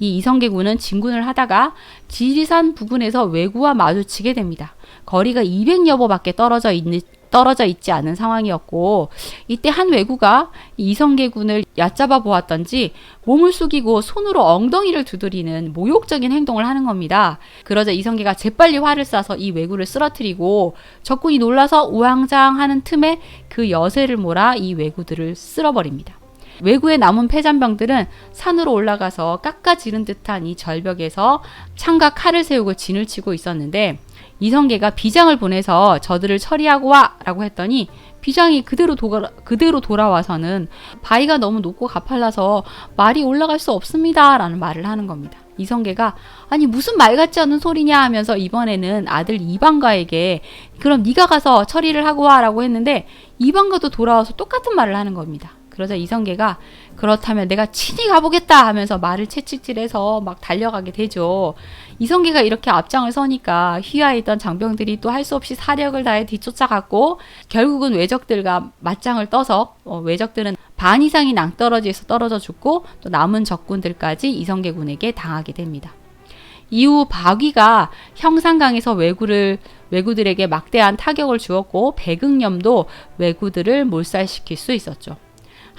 이 이성계군은 진군을 하다가 지리산 부근에서 왜구와 마주치게 됩니다. 거리가 200여 보 밖에 떨어져 있는 떨어져 있지 않은 상황이었고 이때 한 왜구가 이성계군을 얕잡아 보았던지 몸을 숙이고 손으로 엉덩이를 두드리는 모욕적인 행동을 하는 겁니다. 그러자 이성계가 재빨리 활을 쏴서 이 왜구를 쓰러뜨리고 적군이 놀라서 우왕좌왕하는 틈에 그 여세를 몰아 이 왜구들을 쓸어버립니다. 외구의 남은 패잔병들은 산으로 올라가서 깎아지른 듯한 이 절벽에서 창과 칼을 세우고 진을 치고 있었는데 이성계가 비장을 보내서 저들을 처리하고 와라고 했더니 비장이 그대로 도가, 그대로 돌아와서는 바위가 너무 높고 가팔라서 말이 올라갈 수 없습니다라는 말을 하는 겁니다. 이성계가 아니 무슨 말 같지 않은 소리냐 하면서 이번에는 아들 이방가에게 그럼 네가 가서 처리를 하고 와라고 했는데 이방가도 돌아와서 똑같은 말을 하는 겁니다. 그러자 이성계가 그렇다면 내가 친히 가보겠다 하면서 말을 채찍질해서 막 달려가게 되죠. 이성계가 이렇게 앞장을 서니까 휘하에 있던 장병들이 또 할 수 없이 사력을 다해 뒤쫓아갔고 결국은 외적들과 맞짱을 떠서 어, 외적들은 반 이상이 낭떠러지에서 떨어져 죽고 또 남은 적군들까지 이성계군에게 당하게 됩니다. 이후 박위가 형상강에서 왜구를 왜구들에게 막대한 타격을 주었고 백응염도 왜구들을 몰살시킬 수 있었죠.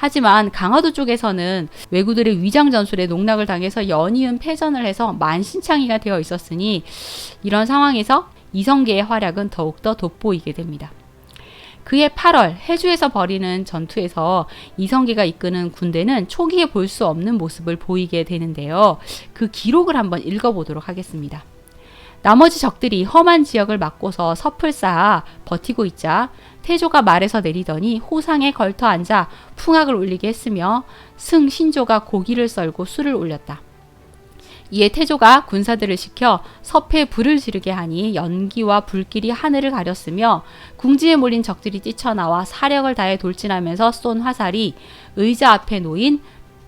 하지만 강화도 쪽에서는 왜구들의 위장 전술에 농락을 당해서 연이은 패전을 해서 만신창이가 되어 있었으니 이런 상황에서 이성계의 활약은 더욱더 돋보이게 됩니다. 그해 8월 해주에서 벌이는 전투에서 이성계가 이끄는 군대는 초기에 볼 수 없는 모습을 보이게 되는데요. 그 기록을 한번 읽어보도록 하겠습니다. 나머지 적들이 험한 지역을 막고서 섭을 쌓아 버티고 있자 태조가 말에서 내리더니 호상에 걸터 앉아 풍악을 울리게 했으며 승 신조가 고기를 썰고 술을 올렸다. 이에 태조가 군사들을 시켜 섭에 불을 지르게 하니 연기와 불길이 하늘을 가렸으며 궁지에 몰린 적들이 뛰쳐나와 사력을 다해 돌진하면서 쏜 화살이 의자 앞에 놓인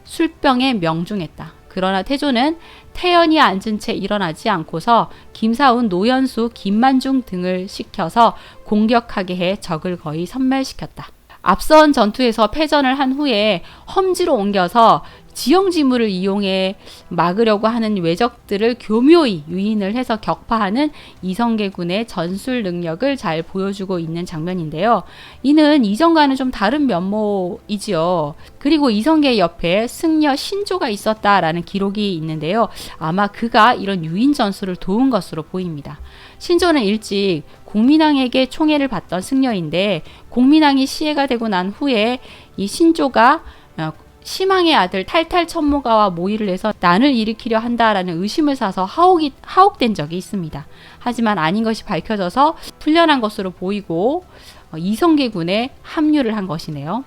술병에 명중했다. 그러나 태조는 태연이 앉은 채 일어나지 않고서 김사운, 노연수, 김만중 등을 시켜서 공격하게 해 적을 거의 섬멸시켰다. 앞선 전투에서 패전을 한 후에 험지로 옮겨서 지형지물을 이용해 막으려고 하는 외적들을 교묘히 유인을 해서 격파하는 이성계군의 전술 능력을 잘 보여주고 있는 장면인데요. 이는 이전과는 좀 다른 면모이지요. 그리고 이성계 옆에 승려 신조가 있었다라는 기록이 있는데요. 아마 그가 이런 유인 전술을 도운 것으로 보입니다. 신조는 일찍 공민왕에게 총애를 받던 승려인데 공민왕이 시해가 되고 난 후에 이 신조가 어, 시망의 아들 탈탈 천모가와 모의를 해서 난을 일으키려 한다라는 의심을 사서 하옥이, 하옥된 적이 있습니다. 하지만 아닌 것이 밝혀져서 풀려난 것으로 보이고 어, 이성계군에 합류를 한 것이네요.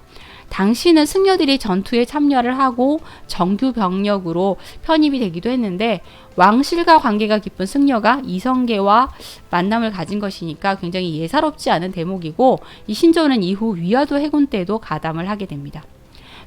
당시는 승려들이 전투에 참여를 하고 정규 병력으로 편입이 되기도 했는데 왕실과 관계가 깊은 승려가 이성계와 만남을 가진 것이니까 굉장히 예사롭지 않은 대목이고 이 신조는 이후 위화도 해군 때도 가담을 하게 됩니다.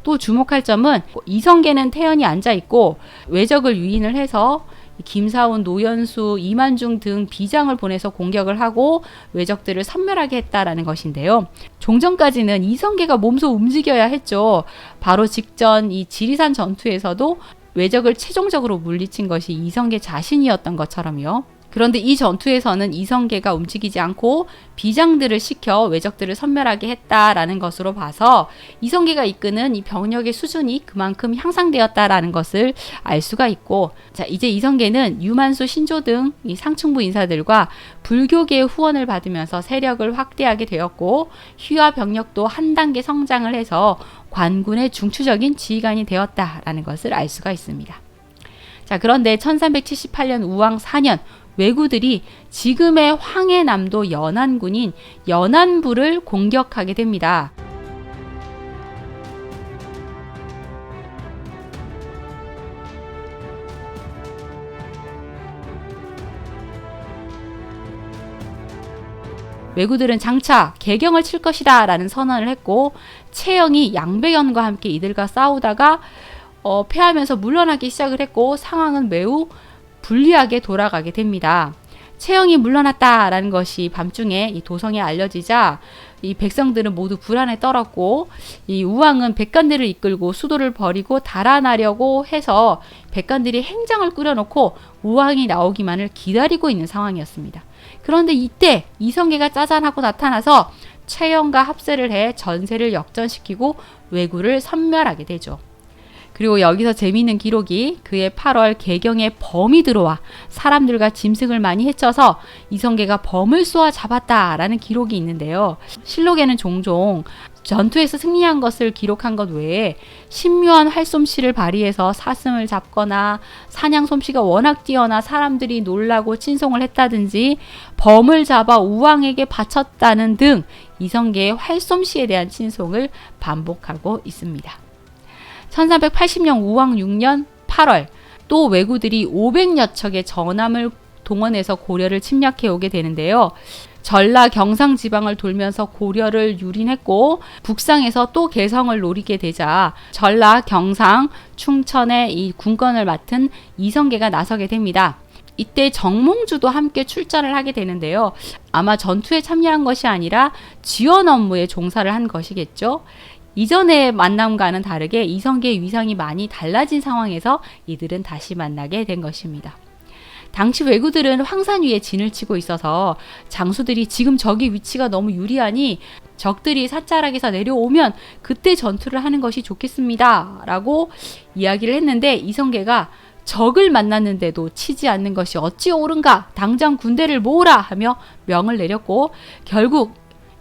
또 주목할 점은 이성계는 태연이 앉아 있고 외적을 유인을 해서 김사훈, 노연수, 이만중 등 비장을 보내서 공격을 하고 외적들을 섬멸하게 했다라는 것인데요. 종전까지는 이성계가 몸소 움직여야 했죠. 바로 직전 이 지리산 전투에서도 외적을 최종적으로 물리친 것이 이성계 자신이었던 것처럼요. 그런데 이 전투에서는 이성계가 움직이지 않고 비장들을 시켜 외적들을 섬멸하게 했다라는 것으로 봐서 이성계가 이끄는 이 병력의 수준이 그만큼 향상되었다라는 것을 알 수가 있고 자 이제 이성계는 유만수 신조 등 이 상층부 인사들과 불교계의 후원을 받으면서 세력을 확대하게 되었고 휘하 병력도 한 단계 성장을 해서 관군의 중추적인 지휘관이 되었다라는 것을 알 수가 있습니다. 자, 그런데 1378년 우왕 4년 왜구들이 지금의 황해남도 연안군인 연안부를 공격하게 됩니다. 왜구들은 장차 개경을 칠 것이다 라는 선언을 했고 채영이 양배연과 함께 이들과 싸우다가 어, 패하면서 물러나기 시작을 했고 상황은 매우 불리하게 돌아가게 됩니다. 채영이 물러났다라는 것이 밤중에 이 도성에 알려지자 이 백성들은 모두 불안에 떨었고 이 우왕은 백관들을 이끌고 수도를 버리고 달아나려고 해서 백관들이 행장을 꾸려놓고 우왕이 나오기만을 기다리고 있는 상황이었습니다. 그런데 이때 이성계가 짜잔하고 나타나서 최영과 합세를 해 전세를 역전시키고 왜구를 섬멸하게 되죠. 그리고 여기서 재미있는 기록이 그의 8월 개경에 범이 들어와 사람들과 짐승을 많이 해쳐서 이성계가 범을 쏘아 잡았다라는 기록이 있는데요. 실록에는 종종 전투에서 승리한 것을 기록한 것 외에 신묘한 활솜씨를 발휘해서 사슴을 잡거나 사냥 솜씨가 워낙 뛰어나 사람들이 놀라고 친송을 했다든지 범을 잡아 우왕에게 바쳤다는 등 이성계의 활솜씨에 대한 친송을 반복하고 있습니다. 1380년 우왕 6년 8월 또 왜구들이 500여 척의 전함을 동원해서 고려를 침략해 오게 되는데요. 전라 경상 지방을 돌면서 고려를 유린했고 북상에서 또 개성을 노리게 되자 전라 경상 충천의 이 군권을 맡은 이성계가 나서게 됩니다. 이때 정몽주도 함께 출전을 하게 되는데요. 아마 전투에 참여한 것이 아니라 지원 업무에 종사를 한 것이겠죠. 이전의 만남과는 다르게 이성계의 위상이 많이 달라진 상황에서 이들은 다시 만나게 된 것입니다. 당시 왜구들은 황산 위에 진을 치고 있어서 장수들이 지금 저기 위치가 너무 유리하니 적들이 사자락에서 내려오면 그때 전투를 하는 것이 좋겠습니다. 라고 이야기를 했는데 이성계가 적을 만났는데도 치지 않는 것이 어찌 옳은가 당장 군대를 모으라 하며 명을 내렸고 결국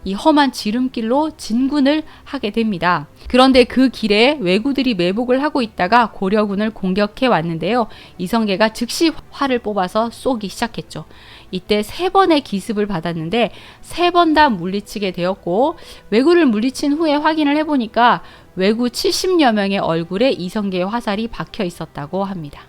이 험한 지름길로 진군을 하게 됩니다. 그런데 그 길에 왜구들이 매복을 하고 있다가 고려군을 공격해 왔는데요. 이성계가 즉시 활을 뽑아서 쏘기 시작했죠. 이때 세 번의 기습을 받았는데 세 번 다 물리치게 되었고 왜구를 물리친 후에 확인을 해보니까 왜구 70여 명의 얼굴에 이성계의 화살이 박혀 있었다고 합니다.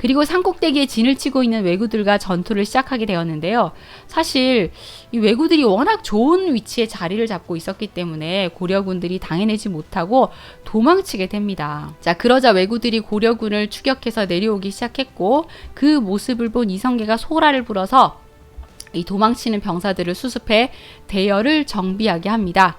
그리고 산꼭대기에 진을 치고 있는 왜구들과 전투를 시작하게 되었는데요. 사실 이 왜구들이 워낙 좋은 위치에 자리를 잡고 있었기 때문에 고려군들이 당해내지 못하고 도망치게 됩니다. 자, 그러자 왜구들이 고려군을 추격해서 내려오기 시작했고 그 모습을 본 이성계가 소라를 불어서 이 도망치는 병사들을 수습해 대열을 정비하게 합니다.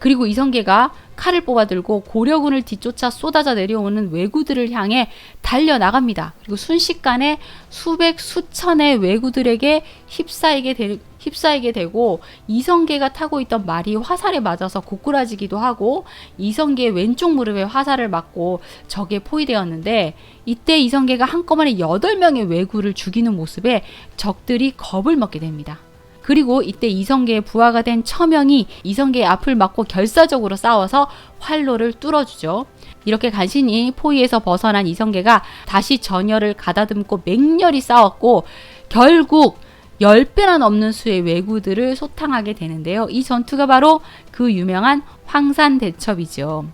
그리고 이성계가 칼을 뽑아들고 고려군을 뒤쫓아 쏟아져 내려오는 왜구들을 향해 달려 나갑니다. 그리고 순식간에 수백 수천의 왜구들에게 휩싸이게 되, 휩싸이게 되고 이성계가 타고 있던 말이 화살에 맞아서 고꾸라지기도 하고 이성계의 왼쪽 무릎에 화살을 맞고 적에 포위되었는데 이때 이성계가 한꺼번에 8명의 왜구를 죽이는 모습에 적들이 겁을 먹게 됩니다. 그리고 이때 이성계의 부하가 된 처명이 이성계의 앞을 막고 결사적으로 싸워서 활로를 뚫어주죠. 이렇게 간신히 포위에서 벗어난 이성계가 다시 전열을 가다듬고 맹렬히 싸웠고 결국 10배나 넘는 수의 왜구들을 소탕하게 되는데요. 이 전투가 바로 그 유명한 황산대첩이죠.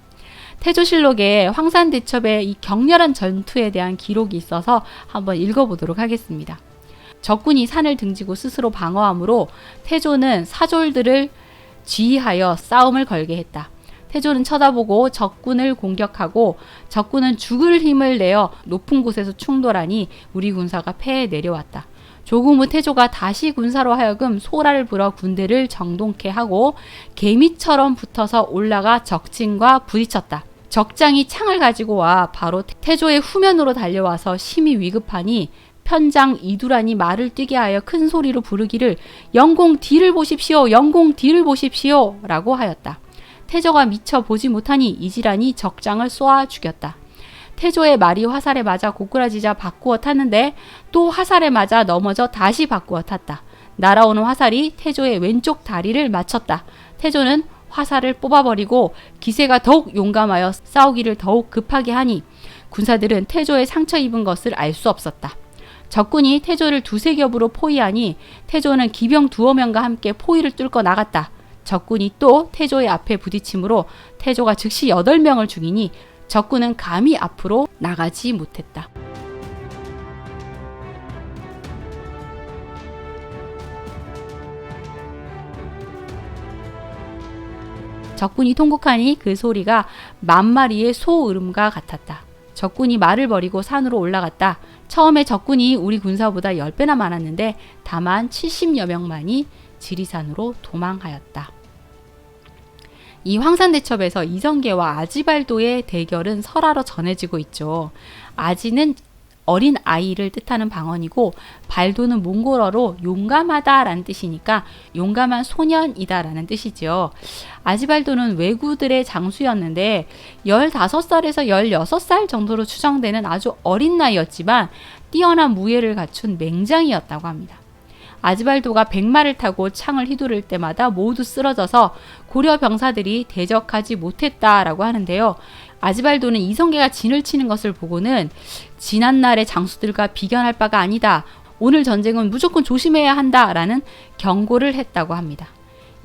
태조실록에 황산대첩의 이 격렬한 전투에 대한 기록이 있어서 한번 읽어보도록 하겠습니다. 적군이 산을 등지고 스스로 방어함으로 태조는 사졸들을 지휘하여 싸움을 걸게 했다. 태조는 쳐다보고 적군을 공격하고 적군은 죽을 힘을 내어 높은 곳에서 충돌하니 우리 군사가 패해 내려왔다. 조금 후 태조가 다시 군사로 하여금 소라를 불어 군대를 정동케 하고 개미처럼 붙어서 올라가 적진과 부딪혔다. 적장이 창을 가지고 와 바로 태조의 후면으로 달려와서 심히 위급하니 편장 이두란이 말을 뛰게 하여 큰 소리로 부르기를 영공 뒤를 보십시오. 영공 뒤를 보십시오. 라고 하였다. 태조가 미처 보지 못하니 이지란이 적장을 쏘아 죽였다. 태조의 말이 화살에 맞아 고꾸라지자 바꾸어 탔는데 또 화살에 맞아 넘어져 다시 바꾸어 탔다. 날아오는 화살이 태조의 왼쪽 다리를 맞췄다. 태조는 화살을 뽑아버리고 기세가 더욱 용감하여 싸우기를 더욱 급하게 하니 군사들은 태조의 상처 입은 것을 알 수 없었다. 적군이 태조를 두세 겹으로 포위하니 태조는 기병 두어 명과 함께 포위를 뚫고 나갔다. 적군이 또 태조의 앞에 부딪힘으로 태조가 즉시 여덟 명을 죽이니 적군은 감히 앞으로 나가지 못했다. 적군이 통곡하니 그 소리가 만 마리의 소 울음과 같았다. 적군이 말을 버리고 산으로 올라갔다. 처음에 적군이 우리 군사보다 10배나 많았는데 다만 70여 명만이 지리산으로 도망하였다. 이 황산대첩에서 이성계와 아지발도의 대결은 설화로 전해지고 있죠. 아지는 어린 아이를 뜻하는 방언이고 발도는 몽골어로 용감하다라는 뜻이니까 용감한 소년이다라는 뜻이죠. 아지발도는 왜구들의 장수였는데 15살에서 16살 정도로 추정되는 아주 어린 나이였지만 뛰어난 무예를 갖춘 맹장이었다고 합니다. 아지발도가 백마를 타고 창을 휘두를 때마다 모두 쓰러져서 고려 병사들이 대적하지 못했다라고 하는데요. 아지발도는 이성계가 진을 치는 것을 보고는 지난날의 장수들과 비견할 바가 아니다. 오늘 전쟁은 무조건 조심해야 한다라는 경고를 했다고 합니다.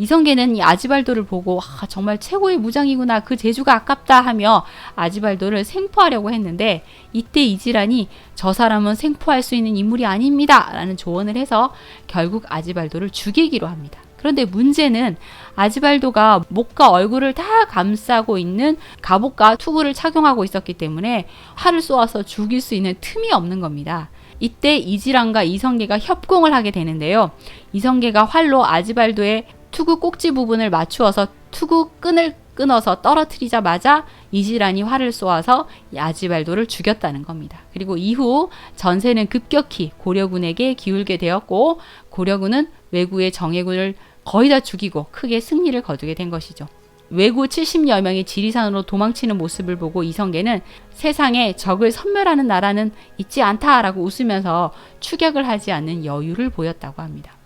이성계는 이 아지발도를 보고 아, 정말 최고의 무장이구나 그 재주가 아깝다 하며 아지발도를 생포하려고 했는데 이때 이지란이 저 사람은 생포할 수 있는 인물이 아닙니다 라는 조언을 해서 결국 아지발도를 죽이기로 합니다. 그런데 문제는 아지발도가 목과 얼굴을 다 감싸고 있는 갑옷과 투구를 착용하고 있었기 때문에 활을 쏘아서 죽일 수 있는 틈이 없는 겁니다. 이때 이지란과 이성계가 협공을 하게 되는데요. 이성계가 활로 아지발도의 투구 꼭지 부분을 맞추어서 투구 끈을 끊어서 떨어뜨리자마자 이지란이 활을 쏘아서 아지발도를 죽였다는 겁니다. 그리고 이후 전세는 급격히 고려군에게 기울게 되었고 고려군은 왜구의 정예군을 거의 다 죽이고 크게 승리를 거두게 된 것이죠. 왜구 70여 명이 지리산으로 도망치는 모습을 보고 이성계는 세상에 적을 섬멸하는 나라는 있지 않다라고 웃으면서 추격을 하지 않는 여유를 보였다고 합니다.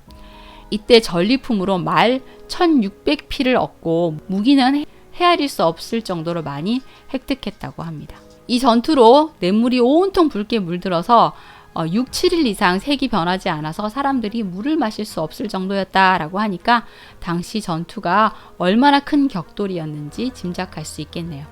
이때 전리품으로 말 1600피를 얻고 무기는 헤아릴 수 없을 정도로 많이 획득했다고 합니다. 이 전투로 냇물이 온통 붉게 물들어서 6, 어, 7일 이상 색이 변하지 않아서 사람들이 물을 마실 수 없을 정도였다라고 하니까 당시 전투가 얼마나 큰 격돌이었는지 짐작할 수 있겠네요.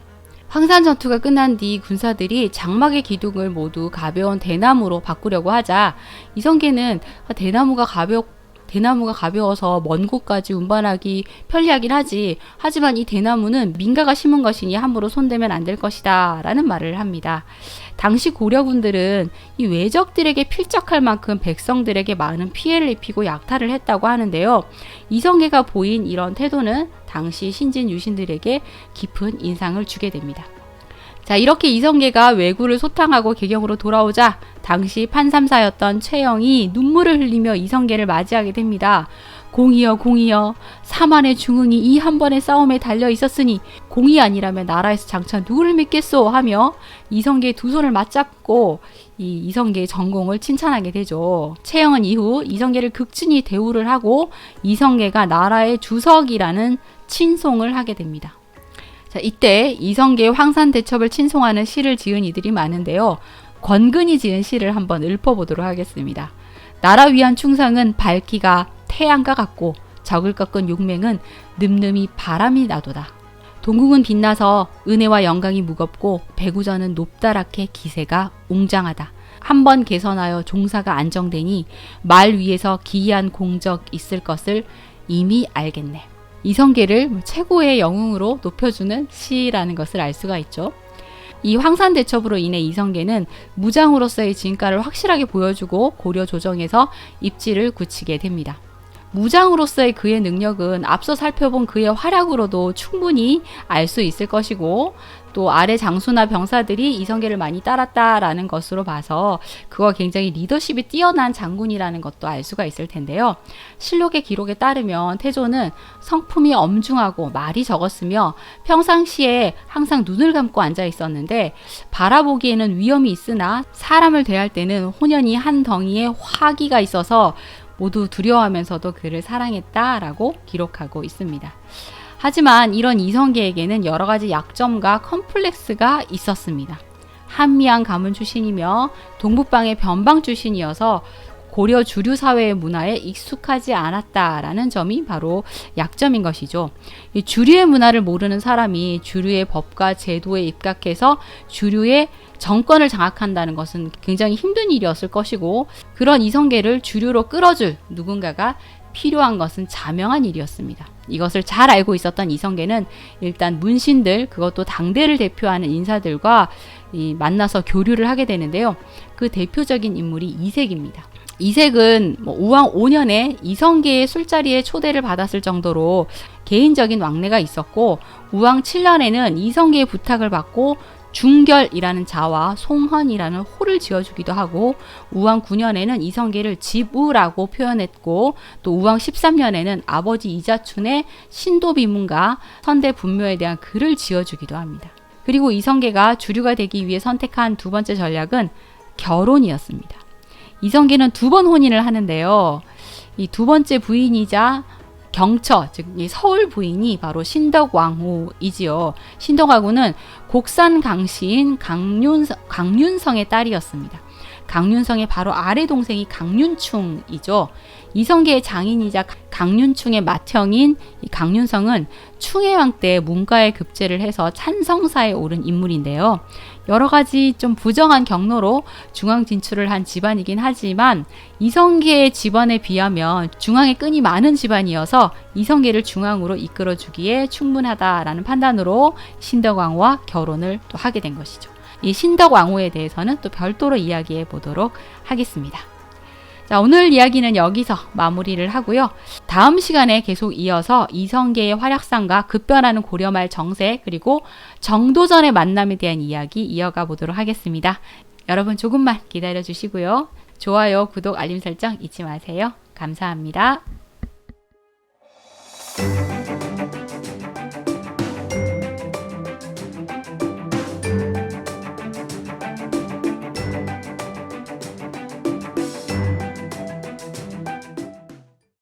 황산 전투가 끝난 뒤 군사들이 장막의 기둥을 모두 가벼운 대나무로 바꾸려고 하자 이성계는 아, 대나무가 가볍 대나무가 가벼워서 먼 곳까지 운반하기 편리하긴 하지. 하지만 이 대나무는 민가가 심은 것이니 함부로 손대면 안 될 것이다. 라는 말을 합니다. 당시 고려군들은 이 외적들에게 필적할 만큼 백성들에게 많은 피해를 입히고 약탈을 했다고 하는데요. 이성계가 보인 이런 태도는 당시 신진 유신들에게 깊은 인상을 주게 됩니다. 자, 이렇게 이성계가 왜구를 소탕하고 개경으로 돌아오자 당시 판삼사였던 최영이 눈물을 흘리며 이성계를 맞이하게 됩니다. 공이여 공이여 사만의 중흥이 이 한 번의 싸움에 달려 있었으니 공이 아니라면 나라에서 장차 누구를 믿겠소 하며 이성계의 두 손을 맞잡고 이 이성계의 전공을 칭찬하게 되죠. 최영은 이후 이성계를 극진히 대우를 하고 이성계가 나라의 주석이라는 친송을 하게 됩니다. 자, 이때 이성계의 황산 대첩을 친송하는 시를 지은 이들이 많은데요. 권근이 지은 시를 한번 읊어보도록 하겠습니다. 나라 위한 충성은 밝기가 태양과 같고 적을 꺾은 용맹은 늠름이 바람이 나도다. 동궁은 빛나서 은혜와 영광이 무겁고 배구전은 높다랗게 기세가 웅장하다. 한 번 개선하여 종사가 안정되니 말 위에서 기이한 공적 있을 것을 이미 알겠네. 이성계를 최고의 영웅으로 높여주는 시라는 것을 알 수가 있죠. 이 황산 대첩으로 인해 이성계는 무장으로서의 진가를 확실하게 보여주고 고려 조정에서 입지를 굳히게 됩니다. 무장으로서의 그의 능력은 앞서 살펴본 그의 활약으로도 충분히 알 수 있을 것이고 또 아래 장수나 병사들이 이성계를 많이 따랐다라는 것으로 봐서 그가 굉장히 리더십이 뛰어난 장군이라는 것도 알 수가 있을 텐데요. 실록의 기록에 따르면 태조는 성품이 엄중하고 말이 적었으며 평상시에 항상 눈을 감고 앉아 있었는데 바라보기에는 위험이 있으나 사람을 대할 때는 혼연히 한 덩이의 화기가 있어서 모두 두려워하면서도 그를 사랑했다라고 기록하고 있습니다. 하지만 이런 이성계에게는 여러 가지 약점과 컴플렉스가 있었습니다. 한미양 가문 출신이며 동북방의 변방 출신이어서 고려 주류 사회의 문화에 익숙하지 않았다라는 점이 바로 약점인 것이죠. 주류의 문화를 모르는 사람이 주류의 법과 제도에 입각해서 주류의 정권을 장악한다는 것은 굉장히 힘든 일이었을 것이고 그런 이성계를 주류로 끌어줄 누군가가 필요한 것은 자명한 일이었습니다. 이것을 잘 알고 있었던 이성계는 일단 문신들 그것도 당대를 대표하는 인사들과 만나서 교류를 하게 되는데요. 그 대표적인 인물이 이색입니다. 이색은 뭐 우왕 5년에 이성계의 술자리에 초대를 받았을 정도로 개인적인 왕래가 있었고 우왕 7년에는 이성계의 부탁을 받고 중결이라는 자와 송헌이라는 호를 지어주기도 하고 우왕 9년에는 이성계를 집우라고 표현했고 또 우왕 13년에는 아버지 이자춘의 신도비문과 선대 분묘에 대한 글을 지어주기도 합니다. 그리고 이성계가 주류가 되기 위해 선택한 두 번째 전략은 결혼이었습니다. 이성계는 두 번 혼인을 하는데요. 이 두 번째 부인이자 경처, 즉 이 서울 부인이 바로 신덕왕후이지요. 신덕왕후는 곡산 강시인 강윤, 강윤성의 딸이었습니다. 강윤성의 바로 아래 동생이 강윤충이죠. 이성계의 장인이자 강윤충의 맏형인 이 강윤성은 충해왕 때 문과에 급제를 해서 찬성사에 오른 인물인데요. 여러 가지 좀 부정한 경로로 중앙 진출을 한 집안이긴 하지만 이성계의 집안에 비하면 중앙에 끈이 많은 집안이어서 이성계를 중앙으로 이끌어 주기에 충분하다라는 판단으로 신덕왕후와 결혼을 또 하게 된 것이죠. 이 신덕왕후에 대해서는 또 별도로 이야기해 보도록 하겠습니다. 자, 오늘 이야기는 여기서 마무리를 하고요. 다음 시간에 계속 이어서 이성계의 활약상과 급변하는 고려말 정세 그리고 정도전의 만남에 대한 이야기 이어가 보도록 하겠습니다. 여러분 조금만 기다려 주시고요. 좋아요, 구독, 알림 설정 잊지 마세요. 감사합니다.